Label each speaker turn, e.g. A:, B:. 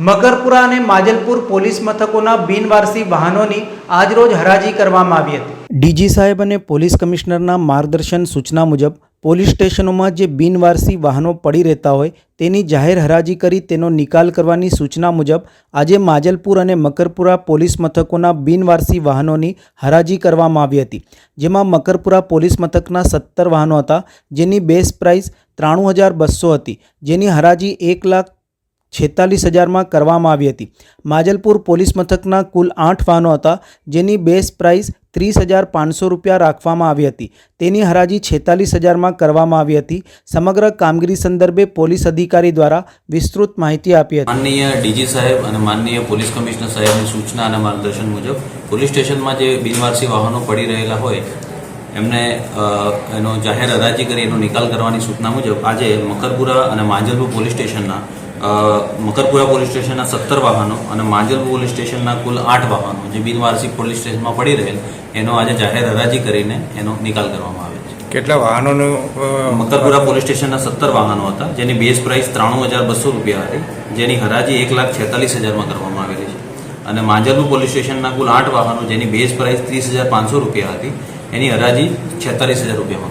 A: મકરપુરા અને માજલપુર પોલીસ મથકોના બિનવારસી વાહનોની આજરોજ હરાજી કરવામાં આવી હતી. ડીજી સાહેબ અને પોલીસ કમિશનરના માર્ગદર્શન સૂચના મુજબ પોલીસ સ્ટેશનોમાં જે બિનવારસી વાહનો પડી રહેતા હોય તેની જાહેર હરાજી કરી તેનો નિકાલ કરવાની સૂચના મુજબ આજે માજલપુર અને મકરપુરા પોલીસ મથકોના બિનવારસી વાહનોની હરાજી કરવામાં આવી હતી. જેમાં મકરપુરા પોલીસ મથકના સત્તર વાહનો હતા, જેની બેઝ પ્રાઇસ ત્રાણું હજાર બસો હતી, જેની હરાજી એક લાખ છેતાલીસ હજારમાં કરવામાં આવી હતી. માજલપુર પોલીસ મથકના કુલ આઠ વાહનો હતા, જેની બેઝ પ્રાઇસ ત્રીસ હજાર પાંચસો રૂપિયા રાખવામાં આવી હતી. તેની હરાજી છેતાલીસ હજારમાં કરવામાં આવી હતી. સમગ્ર કામગીરી સંદર્ભે પોલીસ અધિકારી દ્વારા વિસ્તૃત માહિતી આપી હતી.
B: માનનીય ડીજી સાહેબ અને માનનીય પોલીસ કમિશનર સાહેબની સૂચના અને માર્ગદર્શન મુજબ પોલીસ સ્ટેશનમાં જે બિનવારસી વાહનો પડી રહેલા હોય, એમને એનો જાહેર હરાજી કરી, એનો નિકાલ કરવાની સૂચના મુજબ આજે મકરપુરા અને માંજલપુર પોલીસ સ્ટેશનના મકરપુરા પોલીસ સ્ટેશનના સત્તર વાહનો અને માંજલપુર પોલીસ સ્ટેશનના કુલ આઠ વાહનો જે બિનવારસી પોલીસ સ્ટેશનમાં પડી રહેલ એનો આજે જાહેર હરાજી કરીને એનો નિકાલ કરવામાં આવે છે.
C: કેટલા વાહનોનું
B: મકરપુરા પોલીસ સ્ટેશનના સત્તર વાહનો હતા જેની બેઝ પ્રાઇસ ત્રાણું હજાર બસો રૂપિયા હતી જેની હરાજી એક લાખ છેતાલીસ હજારમાં કરવામાં આવેલી છે. અને માંજલપુર પોલીસ સ્ટેશનના કુલ આઠ વાહનો જેની બેઝ પ્રાઇસ ત્રીસ હજાર પાંચસો રૂપિયા હતી એની હરાજી છેતાલીસ હજાર રૂપિયામાં